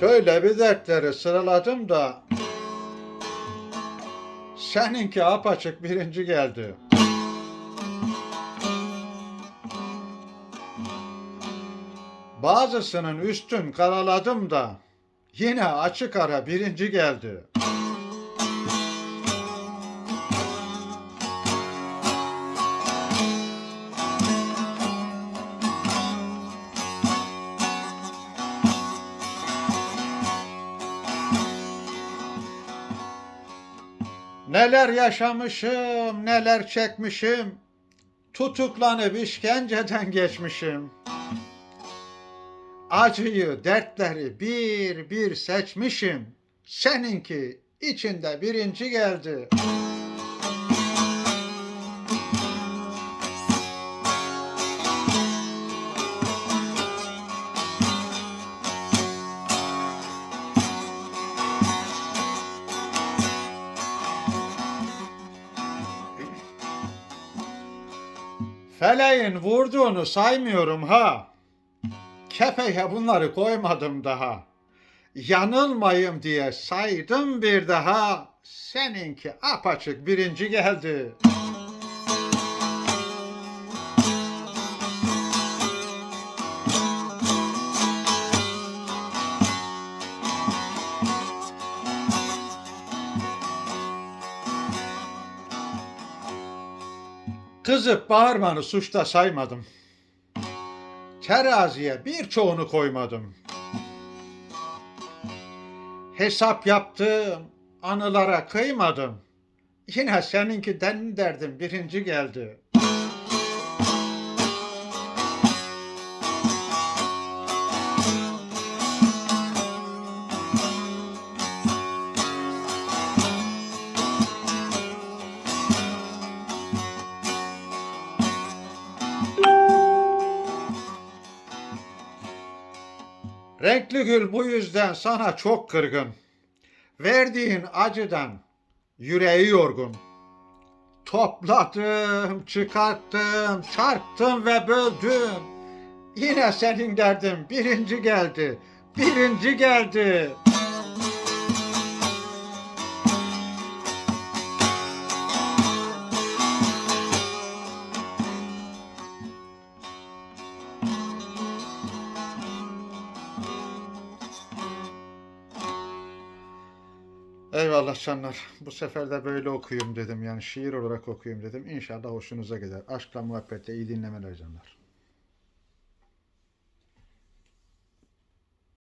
Şöyle bir dertleri sıraladım da seninki apaçık birinci geldi. Bazısının üstün karaladım da yine açık ara birinci geldi. Neler yaşamışım, neler çekmişim. Tutuklanıp işkenceden geçmişim. Acıyı, dertleri bir bir seçmişim. Seninki içinde birinci geldi. Feleğin vurduğunu saymıyorum ha. Kefeye bunları koymadım daha. Yanılmayayım diye saydım bir daha. Seninki apaçık birinci geldi. Kızıp bağırmanı suçta saymadım. Teraziye birçoğunu koymadım. Hesap yaptım, anılara kıymadım. Yine seninki den derdim birinci geldi. Renkli gül bu yüzden sana çok kırgın. Verdiğin acıdan yüreği yorgun. Topladım, çıkarttım, çarptım ve böldüm. Yine senin derdin birinci geldi, birinci geldi. Eyvallah canlar. Bu sefer de böyle okuyayım dedim. Yani şiir olarak okuyayım dedim. İnşallah hoşunuza gider. Aşkla muhabbetle iyi dinlemeler canlar.